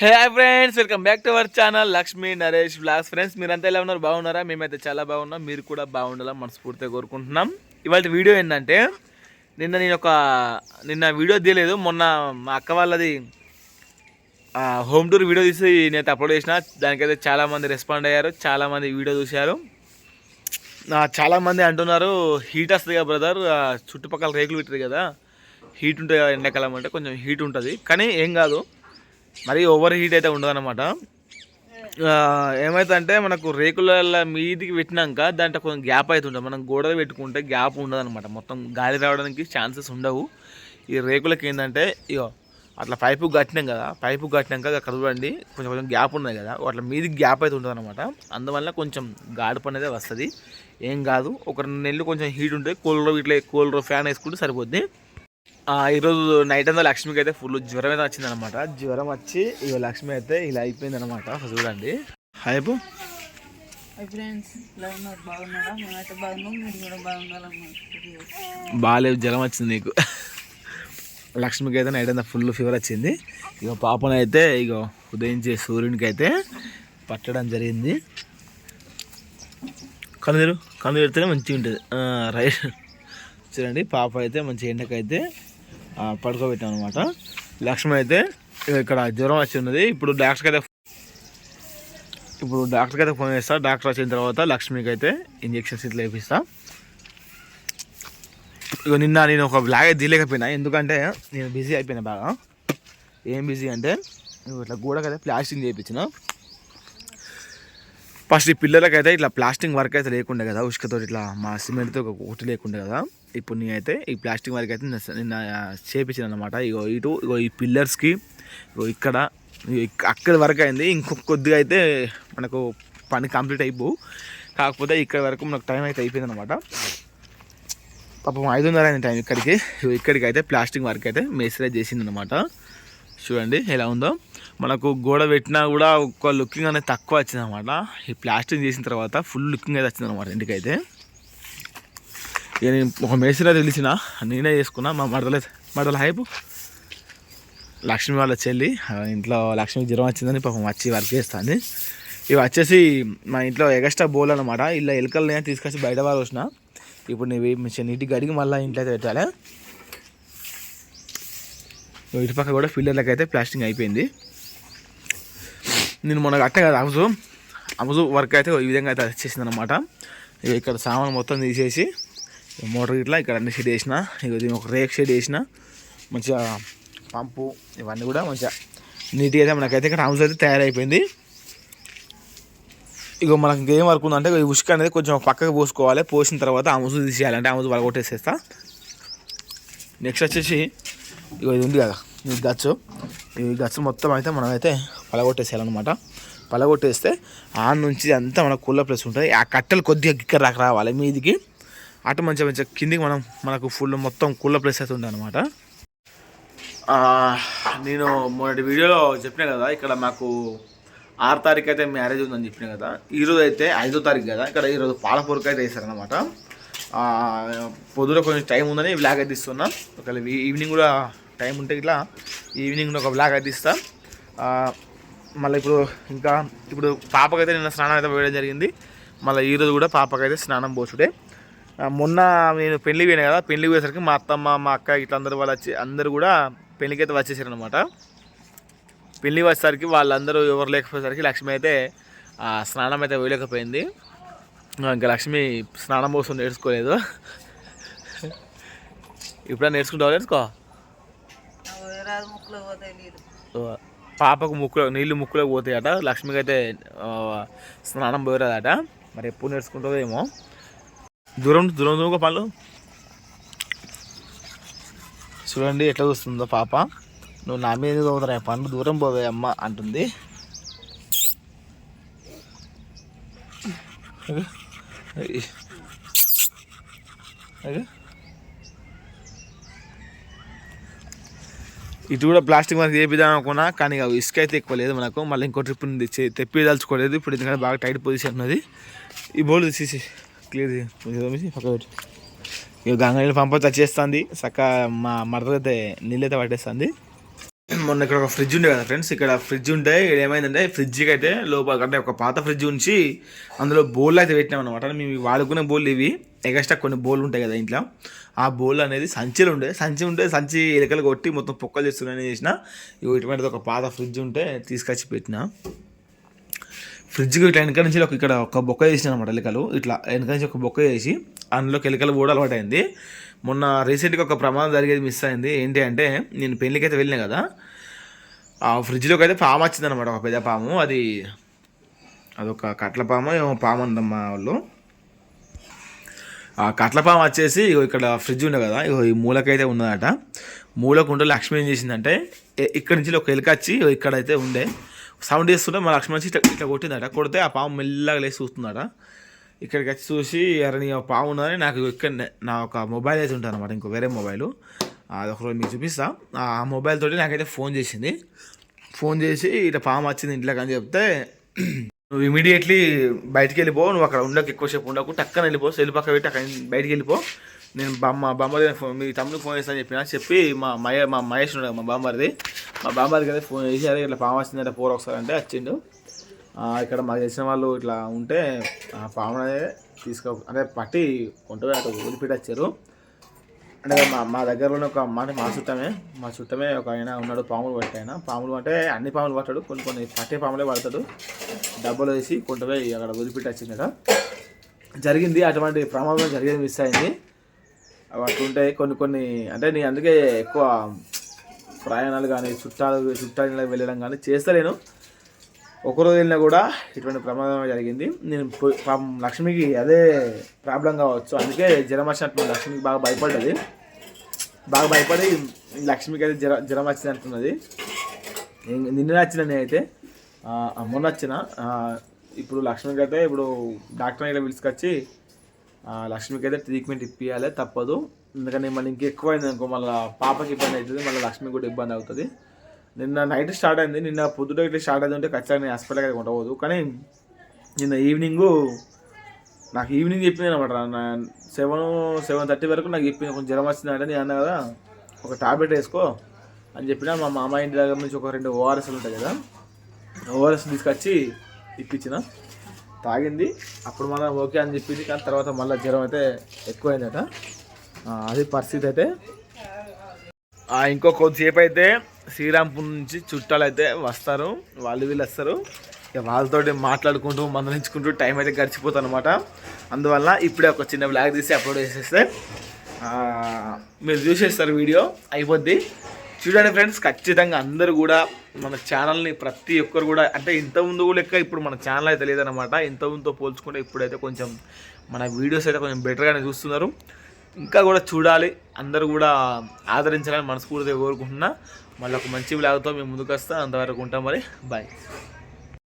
Hey hi friends welcome back to our channel Lakshmi Naresh vlogs friends మీరంతా ఎలా ఉన్నారు? బాగున్నారా? మేమైతే చాలా బాగున్నాం. మీరు కూడా బాగుండాలని మనస్ఫూర్తిగా కోరుకుంటున్నాం. ఇవాళ వీడియో ఏంటంటే నిన్న నేను ఒక నిన్న వీడియో తీయలేదు. మొన్న మా అక్క వాళ్ళది హోమ్ టూర్ వీడియో తీసి నేను అప్లోడ్ చేసిన. దానికైతే చాలామంది రెస్పాండ్ అయ్యారు. చాలామంది వీడియో చూశారు. చాలామంది అంటున్నారు హీట్ వస్తుంది కదా బ్రదర్ చుట్టుపక్కల రేకులు పెట్టారు కదా. హీట్ ఉంటుంది కదా ఎండాకాలం అంటే కొంచెం హీట్ ఉంటుంది. కానీ ఏం కాదు. మరి ఓవర్ హీట్ అయితే ఉండదు అనమాట ఏమైతుందంటే మనకు రేకుల మీదికి పెట్టినాక దాంట్లో కొంచెం గ్యాప్ అయితే మనం గోడలు పెట్టుకుంటే గ్యాప్ ఉండదు అనమాట మొత్తం గాలి రావడానికి ఛాన్సెస్ ఉండవు. ఈ రేకులకి ఏంటంటే ఇగో అట్లా పైపు కట్టినాం కదా పైపు కట్టినాక అక్కడ చూడండి కొంచెం కొంచెం గ్యాప్ ఉన్నది కదా అట్లా మీది గ్యాప్ అయితే ఉంటుంది అనమాట అందువల్ల కొంచెం గాడుపు అనేది వస్తుంది. ఏం కాదు ఒక రెండు నెలలు కొంచెం హీట్ ఉంటుంది కూలర్ ఇట్లా కూలర్ ఫ్యాన్ వేసుకుంటే సరిపోద్ది. ఈరోజు నైట్ అంతా లక్ష్మికి అయితే ఫుల్ జ్వరం అయితే వచ్చింది అనమాట జ్వరం వచ్చి ఇక లక్ష్మి అయితే ఇలా అయిపోయింది అనమాట చూడండి. హైపు బాగాలేదు జ్వరం వచ్చింది నీకు. లక్ష్మికి అయితే నైట్ అంతా ఫుల్ ఫీవర్ వచ్చింది. ఇక పాపను అయితే ఇక ఉదయించే సూర్యునికి అయితే పట్టడం జరిగింది. కళ్ళు తెరితేనే మంచిగా ఉంటుంది ఆ, రైట్ చూడండి పాప అయితే మంచి ఎండకైతే పడుకోబెట్టాం అనమాట లక్ష్మి అయితే ఇక్కడ జ్వరం వచ్చి ఉన్నది. ఇప్పుడు డాక్టర్కి అయితే ఇప్పుడు డాక్టర్కి అయితే ఫోన్ చేస్తా. డాక్టర్ వచ్చిన తర్వాత లక్ష్మికి అయితే ఇంజెక్షన్స్ ఇట్లా వేపిస్తా. ఇక నిన్న నేను ఒక బ్లాగ్ అయితే తీయలేకపోయినా. ఎందుకంటే నేను బిజీ అయిపోయినా బాగా. ఏం బిజీ అంటే ఇట్లా గోడకైతే ప్లాస్టింగ్ చేయించిన ఫస్ట్ ఈ పిల్లలకైతే ఇట్లా ప్లాస్టింగ్ వర్క్ అయితే లేకుండే కదా ఉష్కతో ఇట్లా మా సిమెంట్తో ఒక ఒకటి లేకుండే కదా. ఇప్పుడు నేనైతే ఈ ప్లాస్టింగ్ వర్క్ అయితే నేను చేపించాను అనమాట ఇగో ఇటు ఇగో ఈ పిల్లర్స్కి ఇగో ఇక్కడ అక్కడి వరకు అయింది. ఇంకొక కొద్దిగా అయితే మనకు పని కంప్లీట్ అయిపో కాకపోతే ఇక్కడ వరకు మనకు టైం అయితే అయిపోయింది అనమాట పాపం ఐదున్నర అయింది టైం ఇక్కడికి. ఇక్కడికి అయితే ప్లాస్టింగ్ వర్క్ అయితే మేస్త్రీ చేసింది అనమాట చూడండి ఎలా ఉందో. మనకు గోడ పెట్టినా కూడా ఒక లుకింగ్ అనేది తక్కువ వచ్చింది అనమాట ఈ ప్లాస్టింగ్ చేసిన తర్వాత ఫుల్ లుకింగ్ అయితే వచ్చింది అనమాట ఇంటికైతే. ఇక నేను ఒక మేస్త్రి తెలిసిన నేనే చేసుకున్నా మా మడతలే మడల హైపు. లక్ష్మి వాళ్ళ చెల్లి ఇంట్లో లక్ష్మి జ్వరం వచ్చిందని పాపం వచ్చి వర్క్ చేస్తుంది. ఇవి వచ్చేసి మా ఇంట్లో ఎగస్ట్రా బోల్ అనమాట ఇలా ఎలుకలు నేను తీసుకొచ్చి బయట వాళ్ళు వచ్చిన ఇప్పుడు నీవి మంచిగా నీట్గా అడిగి మళ్ళీ ఇంట్లో అయితే పెట్టాలి. ఇటుపక్క ఇటు పక్క కూడా ఫిల్లర్లకు అయితే ప్లాస్టింగ్ అయిపోయింది. నేను మొన్న అట్ట కదా అమజు. అమజు వర్క్ అయితే ఈ విధంగా అయితే వచ్చేసింది అనమాట ఇక్కడ సామాన్ మొత్తం తీసేసి మోటార్ ఇట్లా ఇక్కడ అన్ని షెడ్ వేసిన ఇక ఒక రేక్ షెడ్ వేసిన మంచిగా పంపు ఇవన్నీ కూడా మంచిగా నీట్గా అయితే మనకైతే ఇక్కడ హౌస్ అయితే తయారైపోయింది. ఇక మనకి ఏం వర్క్ ఉందంటే ఈ ఉసుక అనేది కొంచెం పక్కకు పోసుకోవాలి. పోసిన తర్వాత ఆ ముసు తీసేయాలంటే ఆ ముసు వలగొట్టేసేస్తా నెక్స్ట్ వచ్చేసి ఇగో ఇది ఉంది కదా ఈ గచ్చు. ఈ గచ్చు మొత్తం అయితే మనం అయితే పలగొట్టేసేయాలన్నమాట. పలగొట్టేస్తే ఆ నుంచి అంతా మనకు కూల ప్లేస్ ఉంటుంది. ఆ కట్టెలు కొద్దిగా గిక్కర రాక రావాలి మీదికి. అటు మంచిగా మంచిగా కిందికి మనం మనకు ఫుల్ మొత్తం కూల ప్లేస్ అయితే ఉంటుంది అనమాట నేను మొన్నటి వీడియోలో చెప్పిన కదా ఇక్కడ మాకు ఆరు తారీఖు అయితే మ్యారేజ్ ఉందని చెప్పిన కదా ఈరోజు అయితే ఐదో తారీఖు కదా ఇక్కడ ఈరోజు పాలపూరకు అయితే వేసారనమాట పొద్దున కొంచెం టైం ఉందని బ్లాగ్ అయితే ఇస్తున్నా ఒకవేళ ఈవినింగ్ కూడా టైం ఉంటే ఇట్లా ఈవినింగ్ ఒక బ్లాగ్ అయితే ఇస్తా మళ్ళీ ఇప్పుడు ఇంకా ఇప్పుడు పాపకైతే నిన్న స్నానం అయితే వేయడం జరిగింది. మళ్ళీ ఈరోజు కూడా పాపకైతే స్నానం పోసుడే. మొన్న నేను పెళ్ళి పోయినా కదా పెళ్ళి పోయేసరికి మా అత్తమ్మ మా అక్క ఇట్లా అందరూ వాళ్ళు వచ్చి అందరూ కూడా పెళ్ళికి అయితే వచ్చేసారు అనమాట పెళ్ళి వచ్చేసరికి వాళ్ళందరూ ఎవరు లేకపోయేసరికి లక్ష్మి అయితే స్నానం అయితే వేయలేకపోయింది. ఇంకా లక్ష్మి స్నానం కోసం నేర్చుకోలేదు. ఇప్పుడు నేర్చుకుంటావు నేర్చుకో? పాపకు ముక్కులో నీళ్ళు ముక్కులో పోతాయట లక్ష్మికి అయితే స్నానం పోయరాదట. మరి ఎప్పుడు నేర్చుకుంటుందో ఏమో. దూరం దూరం దూరంగా పనులు చూడండి ఎట్లా చూస్తుందో పాప. నువ్వు నా మీద పోతారా పండు దూరం పోవే అమ్మ అంటుంది. ఇటు కూడా ప్లాస్టిక్ మనకి చేపిద్దాం అనుకున్నా కానీ ఇసుక అయితే ఎక్కువ లేదు మనకు. మళ్ళీ ఇంకో ట్రిప్ తెచ్చి తెప్పిదలుచుకోలేదు ఇప్పుడు ఎందుకంటే బాగా టైట్ పొజిషన్ ఉన్నది. ఈ బోర్డు తీసేసి క్లియర్ పక్క పెట్టి ఇక గంగ నీళ్ళు పంపొచ్చి వచ్చేస్తుంది చక్క మా మడత నీళ్ళైతే పట్టేస్తుంది. మొన్న ఇక్కడ ఒక ఫ్రిడ్జ్ ఉండే కదా ఫ్రెండ్స్ ఇక్కడ ఫ్రిడ్జ్ ఉంటే ఇక్కడ ఏమైందంటే ఫ్రిడ్జ్కి అయితే లోపల అంటే ఒక పాత ఫ్రిడ్జ్ ఉంచి అందులో బౌల్ అయితే పెట్టినాం అనమాట మేము వాడుకునే బౌల్ ఇవి. ఎగస్ట్రా కొన్ని బౌల్ ఉంటాయి కదా ఇంట్లో. ఆ బౌల్ అనేది సంచిలో ఉండే. సంచి ఉంటే సంచి ఎలకలు కొట్టి మొత్తం పొక్కలు చేస్తున్నాయని చేసిన ఇగో ఇటువంటిది ఒక పాత ఫ్రిడ్జ్ ఉంటే తీసుకొచ్చి పెట్టిన. ఫ్రిడ్జ్కి ఇట్లా వెనక నుంచి ఒక ఇక్కడ ఒక బొక్క చేసిన అనమాట ఎలుకలు. ఇట్లా వెనక నుంచి ఒక బొక్క చేసి అందులోకి ఎలుకలు కూడా అలవాటు అయింది మొన్న రీసెంట్గా ఒక ప్రమాదం జరిగేది మిస్ అయింది. ఏంటి అంటే నేను పెళ్ళికి అయితే వెళ్ళినా కదా ఆ ఫ్రిడ్జ్లోకి అయితే పాము వచ్చింది అనమాట ఒక పెద్ద పాము. అది అదొక కట్ల పాము ఏమో పాము అందమ్మ వాళ్ళు. ఆ కట్ల పాము వచ్చేసి ఇగో ఇక్కడ ఫ్రిడ్జ్ ఉండే కదా ఇగో ఈ మూలకైతే ఉన్నదట. మూలకు ఉంటే లక్ష్మి ఏం చేసిందంటే ఇక్కడ నుంచి ఒక ఎలుక వచ్చి ఇక్కడైతే ఉండే. సౌండ్ చేస్తుంటే మా లక్ష్మి వచ్చి ఇట్లా ఇట్లా కొట్టిందట. కొడితే ఆ పాము మెల్లగా లేచి చూస్తుందట. ఇక్కడికి వచ్చి చూసి అరే నీ పాము ఉన్నదని నాకు ఇక్కడ నా ఒక మొబైల్ అయితే ఉంటుంది అనమాట ఇంకో వేరే మొబైల్. అది ఒకరోజు మీకు చూపిస్తా. ఆ మొబైల్ తోటి నాకైతే ఫోన్ చేసింది. ఫోన్ చేసి ఇట్లా పాము వచ్చింది ఇంట్లోకి అని చెప్తే నువ్వు ఇమీడియట్లీ బయటికి వెళ్ళిపో నువ్వు అక్కడ ఉండకు ఎక్కువసేపు ఉండకు టక్కన వెళ్ళిపో సెల్ పక్క పెట్టి అక్కడ బయటికి వెళ్ళిపో. నేను బామ్మ బామ్మది మీ తమ్ముడికి ఫోన్ చేస్తాను చెప్పిన చెప్పి మా మయ మా మహేష్ ఉన్నాడు మా బామ్మది మా బామ్మది కదా ఫోన్ చేసి ఇట్లా పాము వచ్చిందంటే పోరు ఒకసారి అంటే వచ్చిండు. ఇక్కడ మాకు తెలిసిన వాళ్ళు ఇట్లా ఉంటే ఆ పాము అనేది తీసుకో అంటే పట్టి కొంటే అటు వదిలిపెట్టి వచ్చారు. అంటే మా మా దగ్గరలోనే ఒక మాట మా చుట్టమే మా చుట్టమే ఒక ఆయన ఉన్నాడు పాములు పట్టే ఆయన. పాములు అంటే అన్ని పాములు పట్టాడు కొన్ని కొన్ని పట్టే పాములే పడతాడు. డబ్బులు వేసి కొంటపోయి అక్కడ వదిలిపెట్టి వచ్చిందట జరిగింది అటువంటి ప్రమాదం జరిగేది మిస్ అయింది. అవి అట్లుంటాయి కొన్ని కొన్ని అంటే నేను అందుకే ఎక్కువ ప్రయాణాలు కానీ చుట్టాలు చుట్టాలు వెళ్ళడం కానీ చేస్తలేను. ఒకరోజు వెళ్ళినా కూడా ఇటువంటి ప్రమాదం జరిగింది. నేను పాపం లక్ష్మికి అదే ప్రాబ్లం కావచ్చు. అందుకే జ్వరం వచ్చినట్టు లక్ష్మికి బాగా భయపడ్డది. బాగా భయపడి లక్ష్మికి అయితే జ్వర జ్వరం వచ్చింది అంటున్నది నిన్న నచ్చిన నేనైతే అయితే మొన్న వచ్చిన ఇప్పుడు లక్ష్మికి అయితే ఇప్పుడు డాక్టర్ ఇలా పిలుచుకొచ్చి లక్ష్మికి అయితే ట్రీట్మెంట్ ఇప్పించాలి తప్పదు. ఎందుకంటే మళ్ళీ ఇంకెక్కువ అయింది అనుకో మళ్ళీ పాపకి ఇబ్బంది అవుతుంది మళ్ళీ లక్ష్మికి కూడా ఇబ్బంది అవుతుంది. నిన్న నైట్ స్టార్ట్ అయింది నిన్న పొద్దుట ఇట్లా స్టార్ట్ అయింది ఉంటే ఖచ్చితంగా నేను హాస్పిటల్కి అయితే ఉండవద్దు కానీ నిన్న ఈవినింగ్ నాకు ఈవినింగ్ చెప్పింది అనమాట సెవెన్ సెవెన్ థర్టీ వరకు నాకు చెప్పింది కొంచెం జ్వరం వచ్చిందంటే నేను అన్నా కదా ఒక టాబ్లెట్ వేసుకో అని చెప్పిన మా మామ ఇంటి దగ్గర నుంచి ఒక రెండు ఓఆర్ఎస్లు ఉంటాయి కదా ఓఆర్ఎస్ తీసుకొచ్చి ఇప్పించిన. తాగింది. అప్పుడు మనం ఓకే అని చెప్పింది కానీ తర్వాత మళ్ళీ జ్వరం అయితే ఎక్కువైందట. అది పరిస్థితి అయితే. ఇంకో కొద్దిసేపు అయితే శ్రీరాంపూర్ నుంచి చుట్టాలు అయితే వస్తారు. వాళ్ళు వీళ్ళు వస్తారు. ఇక వాళ్ళతోటి మాట్లాడుకుంటూ మందలించుకుంటూ టైం అయితే గడిచిపోతుంది అనమాట అందువల్ల ఇప్పుడే ఒక చిన్న బ్లాగ్ తీసి అప్లోడ్ చేసేస్తే మీరు చూసేస్తారు వీడియో. అయిపోద్ది. చూడండి ఫ్రెండ్స్ ఖచ్చితంగా అందరూ కూడా మన ఛానల్ని ప్రతి ఒక్కరు కూడా అంటే ఇంత ముందు లెక్క ఇప్పుడు మన ఛానల్ అయితే లేదనమాట ఇంత ముందుతో పోల్చుకుంటే ఇప్పుడైతే కొంచెం మన వీడియోస్ అయితే కొంచెం బెటర్గానే చూస్తున్నారు. ఇంకా కూడా చూడాలి అందరూ కూడా ఆదరించాలని మనస్ఫూర్తిగా కోరుకుంటున్నా. మళ్ళీ ఒక మంచి బ్లాగ్తో మేము ముందుకు వస్తాం అంతవరకు ఉంటాం మరి. బాయ్